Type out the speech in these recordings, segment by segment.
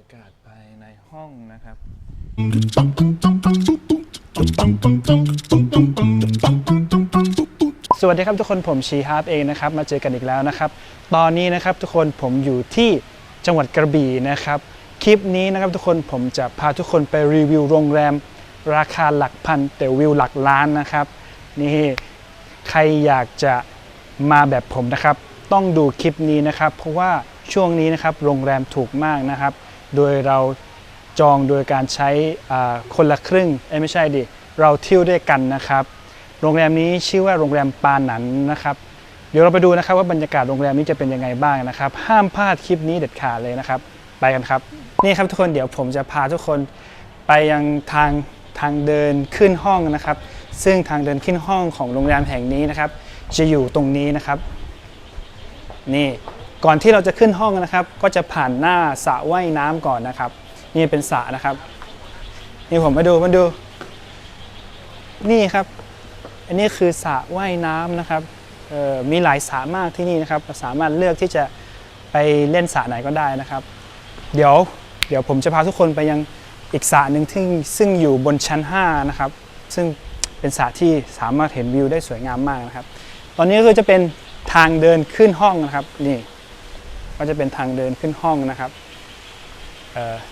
ยากาศภายในห้องนะครับ สวัสดีครับทุกคนผมชีฮาร์ปเองนะครับ มาเจอกันอีกแล้วนะครับ ตอนนี้นะครับทุกคนผมอยู่ที่จังหวัดกระบี่นะครับ คลิปนี้นะครับทุกคนผมจะพาทุกคนไปรีวิวโรงแรม ราคาหลักพันแต่วิวหลักล้านนะครับ นี่ใครอยากจะมาแบบผมนะครับ ต้องดูคลิปนี้นะครับ เพราะว่าช่วงนี้นะครับโรงแรมถูกมากนะครับ โดยเราจองโดยการใช้คนละครึ่งไม่ใช่ดิเราเที่ยวด้วยกันนะครับ โรงแรมนี้ชื่อว่าโรงแรมปาหนันนะครับเดี๋ยวเราไปดูนะครับว่าบรรยากาศโรงแรมนี้จะเป็นยังไงบ้างนะครับ ห้ามพลาดคลิปนี้เด็ดขาดเลยนะครับ ไปกันครับ นี่ครับทุกคนเดี๋ยวผมจะพาทุกคนไปยังทางทางเดินขึ้นห้องนะครับ ซึ่งทางเดินขึ้นห้องของโรงแรมแห่งนี้นะครับ จะอยู่ตรงนี้นะครับ นี่ ก่อนที่เราจะขึ้นห้องนะครับ ก็จะผ่านหน้าสระว่ายน้ำก่อนนะครับ นี่เป็นสระนะครับ นี่ผมมาดูมาดู นี่ครับ อันนี้คือสระว่ายน้ำนะครับมีหลายสระมากที่นี่นะครับสามารถเลือกที่จะไปเล่นสระไหนก็ได้นะครับ เดี๋ยวเดี๋ยวผมจะพาทุกคนไปยังอีกสระหนึ่งที่ซึ่งอยู่บนชั้น 5 นะครับ ซึ่งเป็นสระที่สามารถเห็นวิวได้สวยงามมากนะครับ ตอนนี้ก็จะเป็นทางเดินขึ้นห้องนะครับนี่ ก็จะเป็นทางเดินขึ้นห้องนะครับ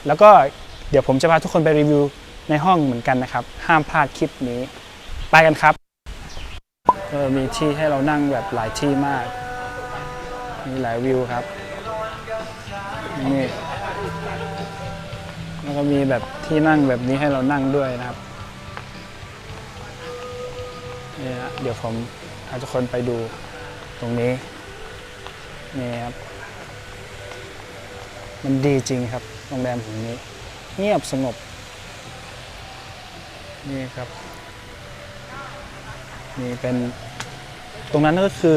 แล้วก็เดี๋ยวผมจะพาทุกคนไปรีวิวในห้องเหมือนกันนะครับ ห้ามพลาดคลิปนี้ ไปกันครับเออมีที่ให้เรานั่งแบบหลายที่มาก มีหลายวิวครับนี่แล้วก็มีแบบที่นั่งแบบนี้ให้เรานั่งด้วยนะครับนี่ฮะเดี๋ยวผมพาทุกคนไปดูตรงนี้นี่ครับ มันดีจริงครับโรงแรมแห่งนี้ เงียบสงบ นี่ครับ นี่เป็นตรงนั้นก็คือ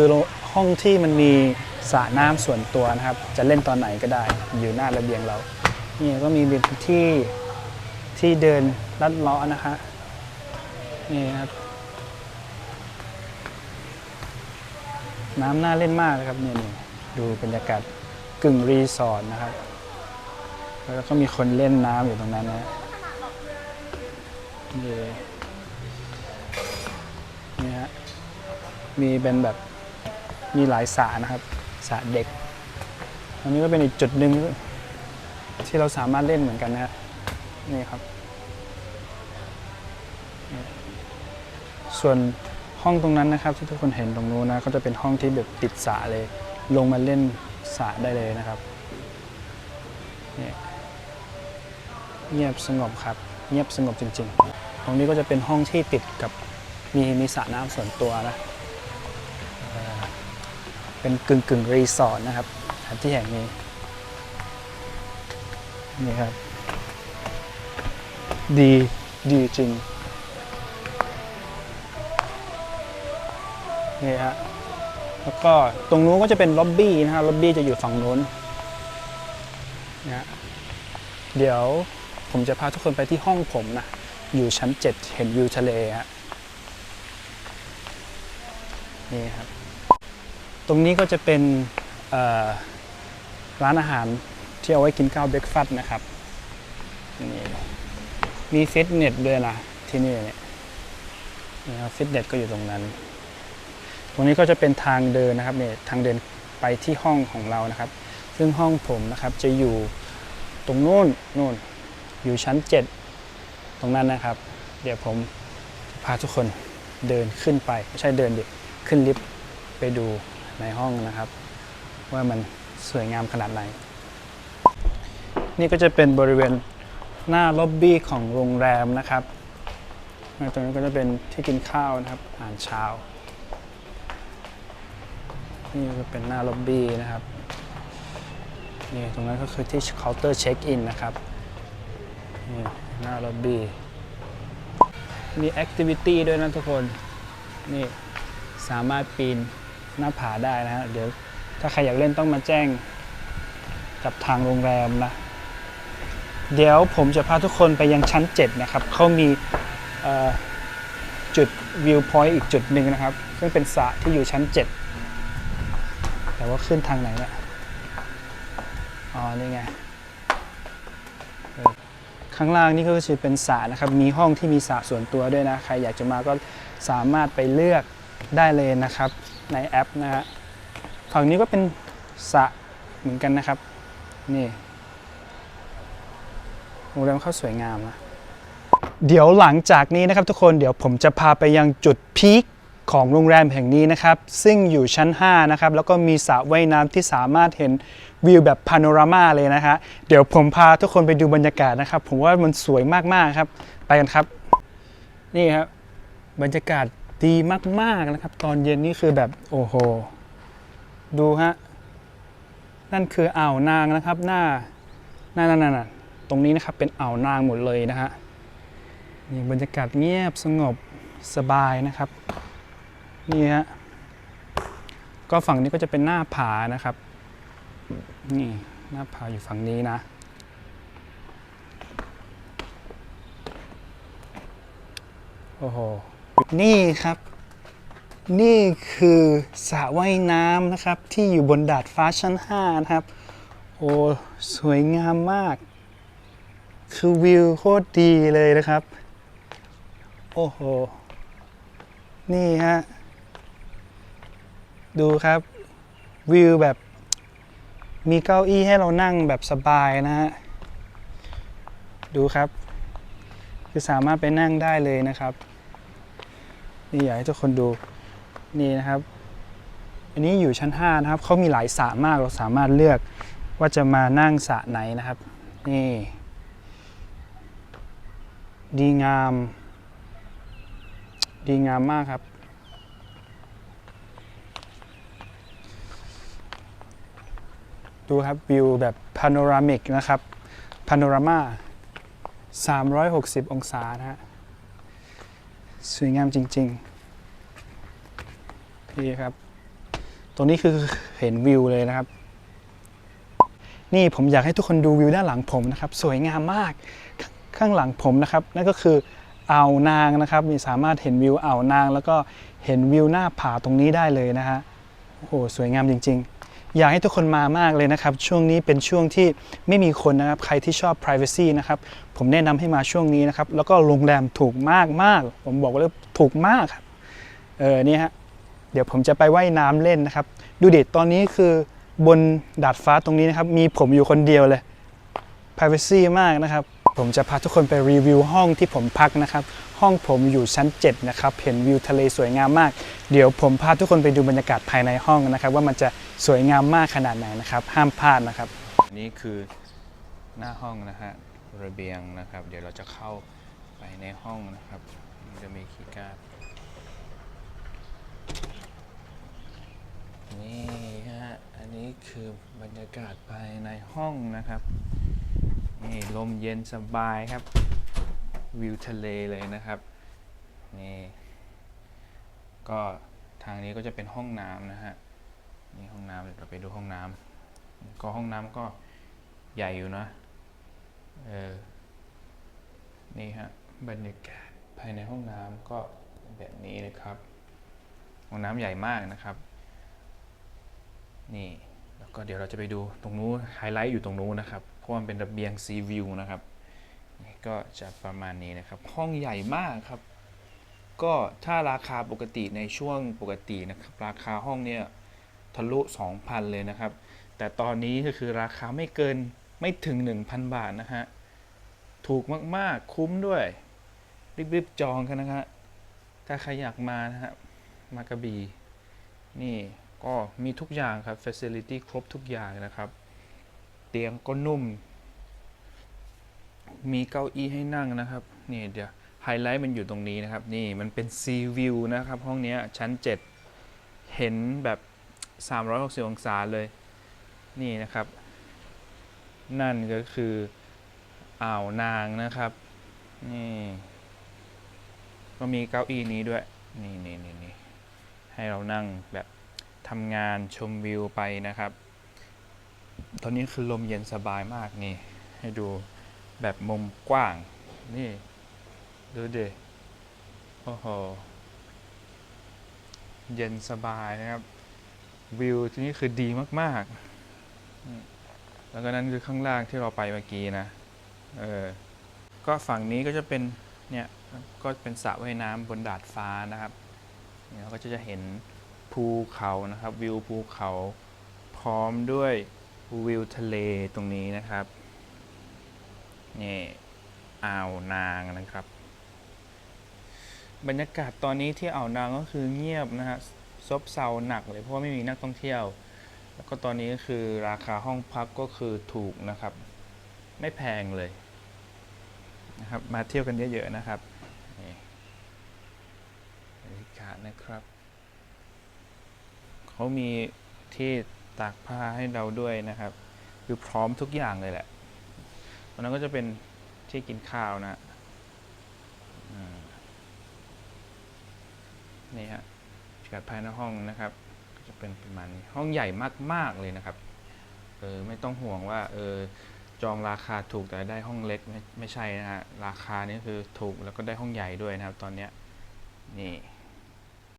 ห้องที่มันมีสระน้ำส่วนตัวนะครับ จะเล่นตอนไหนก็ได้ อยู่หน้าระเบียงเรา นี่ก็มีเป็นที่ที่เดินลัดเลาะนะฮะนี่ครับ น้ำน่าเล่นมากครับเนี่ยดูบรรยากาศกึ่งรีสอร์ทนะครับ แล้วก็มีคนเล่นน้ำอยู่ตรงนั้นนะนี่นี่ฮะ มีเป็นแบบ มีหลายสระนะครับสระเด็ก อันนี้ก็เป็นอีกจุดหนึ่งที่เราสามารถเล่นเหมือนกันนะฮะ นี่ครับ ส่วนห้องตรงนั้นนะครับ ที่ทุกคนเห็นตรงนู้นนะก็จะเป็นห้องที่แบบติดสระเลย ลงมาเล่นสระได้เลยนะครับนี่ เงียบสงบครับ เงียบสงบจริงๆ ตรงนี้ก็จะเป็นห้องที่ติดกับมีมีสระน้ำส่วนตัวนะเป็นกึ่งกึ่งรีสอร์ทนะครับที่แห่งนี้นี่ครับ ดีดีจริงนี่ฮะแล้วก็ตรงนู้นก็จะเป็นล็อบบี้นะครับล็อบบี้จะอยู่ฝั่งนู้นนะเดี๋ยว ผมจะพาทุกคนไปที่ห้องผมนะ อยู่ชั้น 7 เห็นวิวทะเลฮะนี่ครับ ตรงนี้ก็จะเป็นร้านอาหารที่เอาไว้กินข้าวเบรกฟาสต์นะครับนี่มีฟิตเนสด้วยนะที่นี่เนี่ยนี่ครับฟิตเนสก็อยู่ตรงนั้น ตรงนี้ก็จะเป็นทางเดินนะครับเนี่ยทางเดินไปที่ห้องของเรานะครับ ซึ่งห้องผมนะครับจะอยู่ตรงนู้นนู่น อยู่ชั้น 7 ตรงนั้นนะครับ เดี๋ยวผมพาทุกคนเดินขึ้นไปไม่ใช่เดินดิขึ้นลิฟต์ไปดูในห้องนะครับ ว่ามันสวยงามขนาดไหน นี่ก็จะเป็นบริเวณหน้าล็อบบี้ของโรงแรมนะครับตรงนี้ก็จะเป็นที่กินข้าวนะครับอาหารเช้า นี่ก็เป็นหน้าล็อบบี้นะครับนี่ตรงนั้นก็คือที่เคาน์เตอร์เช็คอินนะครับ นี่หน้าล็อบบี้ มีแอคทิวิตี้ด้วยนะทุกคน นี่สามารถปีนหน้าผาได้นะฮะ เดี๋ยวถ้าใครอยากเล่นต้องมาแจ้งกับทางโรงแรมนะ เดี๋ยวผมจะพาทุกคนไปยังชั้น 7 นะครับ เขามีจุดวิวพอยต์อีกจุดหนึ่งนะครับ ซึ่งเป็นสระที่อยู่ชั้น 7 แต่ว่าขึ้นทางไหนเนี่ยอ๋อ นี่ไง ข้างล่างนี่ก็จะเป็นสระนะครับ มีห้องที่มีสระส่วนตัวด้วยนะ ใครอยากจะมาก็สามารถไปเลือกได้เลยนะครับ ในแอปนะฮะฝั่งนี้ก็เป็นสระเหมือนกันนะครับ นี่โรงแรมเข้าสวยงามนะเดี๋ยวหลังจากนี้นะครับทุกคนเดี๋ยวผมจะพาไปยังจุดพีค ของโรงแรมแห่งนี้นะครับ ซึ่งอยู่ชั้น 5 นะครับ แล้วก็มีสระว่ายน้ำที่สามารถเห็นวิวแบบพาโนรามาเลยนะฮะเดี๋ยวผมพาทุกคนไปดูบรรยากาศนะครับ ผมว่ามันสวยมากๆครับ ไปกันครับ นี่ครับบรรยากาศดีมากๆนะครับ ตอนเย็นนี่คือแบบโอ้โห ดูฮะนั่นคืออ่าวนางนะครับหน้าหน้านั่นน่ะตรงนี้นะครับเป็นอ่าวนางหมดเลยนะฮะนี่บรรยากาศเงียบสงบสบายนะครับ นี่ฮะก็ฝั่งนี้ก็จะเป็นหน้าผานะครับ นี่หน้าผาอยู่ฝั่งนี้นะโอ้โหนี่ครับ นี่คือสระว่ายน้ำนะครับที่อยู่บนดาดฟ้าชั้น 5 นะครับ โอ้สวยงามมาก คือวิวโคตรดีเลยนะครับ โอ้โห นี่ฮะ ดูครับ วิวแบบ มีเก้าอี้ให้เรานั่งแบบสบายนะฮะ ดูครับ คือสามารถไปนั่งได้เลยนะครับ นี่อยากให้ทุกคนดูนี่นะครับ อันนี้อยู่ชั้น 5 นะครับ เขามีหลายสระมากเราสามารถเลือกว่าจะมานั่งสระไหนนะครับ นี่ ดีงาม ดีงามมากครับ ดูครับวิวแบบพาโนรามิกนะครับพาโนรามา360 องศานะฮะ สวยงามจริงๆนี่ครับ ตรงนี้คือเห็นวิวเลยนะครับ นี่ผมอยากให้ทุกคนดูวิวด้านหลังผมนะครับ สวยงามมาก ข้างหลังผมนะครับ นั่นก็คืออ่าวนางนะครับ มีสามารถเห็นวิวอ่าวนาง แล้วก็เห็นวิวหน้าผาตรงนี้ได้เลยนะฮะ โอ้โห สวยงามจริง ๆ อยากให้ทุกคนมามากเลยนะครับ ช่วงนี้เป็นช่วงที่ไม่มีคนนะครับ ใครที่ชอบ Privacy นะครับ ผมแนะนำให้มาช่วงนี้นะครับ แล้วก็โรงแรมถูกมากมากผมบอกว่าเลยถูกมากครับ เออนี่ฮะ เดี๋ยวผมจะไปว่ายน้ำเล่นนะครับ ดูเด็ดตอนนี้คือบนดาดฟ้าตรงนี้นะครับ มีผมอยู่คนเดียวเลย Privacy มากนะครับ ผมจะพาทุกคนไปรีวิวห้องที่ผมพักนะครับ ห้องผมอยู่ชั้น 7 นะครับ เห็นวิวทะเลสวยงามมาก เดี๋ยวผมพาทุกคนไปดูบรรยากาศภายในห้องนะครับ ว่ามันจะสวยงามมากขนาดไหนนะครับ ห้ามพลาดนะครับ นี่คือหน้าห้องนะฮะระเบียงนะครับ เดี๋ยวเราจะเข้าไปในห้องนะครับมันจะมีคีย์การ์ดนี่ฮะ อันนี้คือบรรยากาศภายในห้องนะครับ นี่ลมเย็นสบายครับ วิวทะเลเลยนะครับ นี่ก็ทางนี้ก็จะเป็นห้องน้ำนะฮะนี่ห้องน้ำเดี๋ยวเราไปดูห้องน้ำก็ห้องน้ำก็ใหญ่อยู่นะเออนี่ฮะบรรยากาศภายในห้องน้ำก็แบบนี้นะครับ ห้องน้ำใหญ่มากนะครับ นี่ ก็เดี๋ยวเราจะไปดูตรงนู้นไฮไลท์อยู่ตรงนู้นนะครับ เพราะมันเป็นระเบียงซีวิวนะครับ ก็จะประมาณนี้นะครับ ห้องใหญ่มากครับ ก็ถ้าราคาปกติในช่วงปกตินะครับ ราคาห้องเนี่ยทะลุ 2,000 เลยนะครับ แต่ตอนนี้ก็คือราคาไม่เกินไม่ถึง 1,000 บาทนะฮะ ถูกมากๆ คุ้มด้วย รีบๆ จองกันนะฮะ ถ้าใครอยากมานะฮะ มากระบี่นี่ ก็มีทุกอย่างครับ Facility ครบทุกอย่างนะครับ เตียงก็นุ่ม มีเก้าอี้ให้นั่งนะครับ นี่เดี๋ยวไฮไลท์มันอยู่ตรงนี้นะครับ นี่มันเป็นซีวิวนะครับ ห้องนี้ชั้น 7 เห็นแบบ 360 องศาเลย นี่นะครับ นั่นก็คืออ่าวนางนะครับ นี่ ก็มีเก้าอี้นี้ด้วย นี่นี่นี่นี่ให้เรานั่งแบบ ทำงานชมวิวไปนะครับ ตอนนี้คือลมเย็นสบายมากนี่ ให้ดูแบบมุมกว้าง นี่ ดูดิโอ้โห เย็นสบายนะครับ วิวที่นี่คือดีมากๆ แล้วก็นั่นคือข้างล่างที่เราไปเมื่อกี้นะ เออ ก็ฝั่งนี้ก็จะเป็น เนี่ย ก็เป็นสระว่ายน้ำบนดาดฟ้านะครับเนี่ยก็จะเห็น ภูเขานะครับวิวภูเขาพร้อมด้วยวิวทะเลตรงนี้นะครับนี่อ่าวนางนะครับ บรรยากาศตอนนี้ที่อ่าวนางก็คือเงียบนะฮะซบเซาหนักเลยเพราะว่าไม่มีนักท่องเที่ยว แล้วก็ตอนนี้ก็คือราคาห้องพักก็คือถูกนะครับ ไม่แพงเลยนะครับมาเที่ยวกันเยอะๆนะครับนี่บรรยากาศนะครับ เขามีที่ตากผ้าให้เราด้วยนะครับ คือพร้อมทุกอย่างเลยแหละตรงนั้นก็จะเป็นที่กินข้าวนะนี่ฮะบรรยากาศภายในห้องนะครับ ก็จะเป็นประมาณนี้ห้องใหญ่มาก ๆ เลยนะครับเออไม่ต้องห่วงว่าเออจองราคาถูกแต่ได้ห้องเล็กไม่ไม่ใช่นะฮะราคานี้คือถูกแล้วก็ได้ห้องใหญ่ด้วยนะครับ ตอนเนี้ยนี่